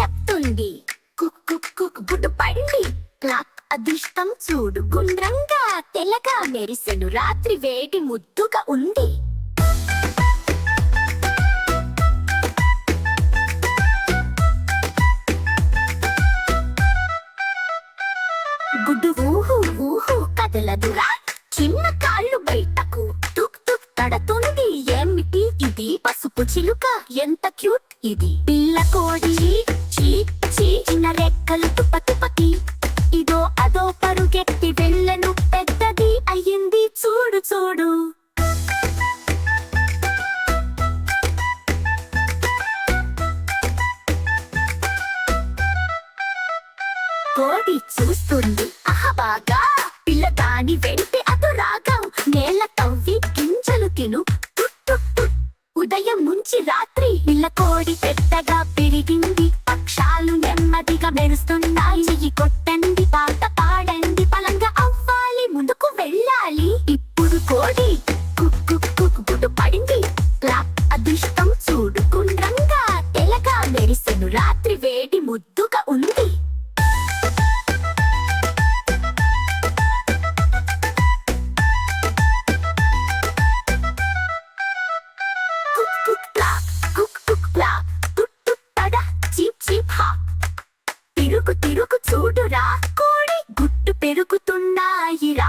చెప్తుంది. కుక్ కుక్ కుక్ గుడ్డు క్లాక్ అదిష్టం చూడు. గుండ్రంగా తెలగా మెరిసెను. రాత్రి వేడి ముద్దుగా ఉంది. గుడ్డు ఊహు ఊహు కదలదురా. చిన్న కాళ్ళు బయటకు. తుక్ తుక్ తడతుంది పసుపు చిలుక ఎంత క్యూట్ ఇది. పిల్ల కోడి చిన్న రెక్కలు తుప తుపకి. ఇదో అదో పరుగెత్తి వెళ్ళను పెద్దది అయ్యింది చూడు చూడు. కోడి చూస్తుంది అహబాగా పిల్ల దాని వెంటే అటు నేల తవ్వి గింజలు తిను. టుట్ టుట్. ఉదయం నుంచి రాత్రి పిల్ల కోడి పెద్దగా పెరిగింది పక్షాలు నెమ్మదిగా మెరుస్తున్నాయి. చెయ్యి కొట్టండి పాట పాడండి పలంగా అవ్వాలి ముందుకు వెళ్ళాలి. ఇప్పుడు కోడి కుక్ పడింది. క్లాప్ అదృష్టం చూడుకుండ్రంగా తెలగా మెరిసెను. రాత్రి వేడి ముద్దుగా ఉంది. పెరుగు చూడురా కోడి గుట్టు పెరుగుతున్నాయిరా.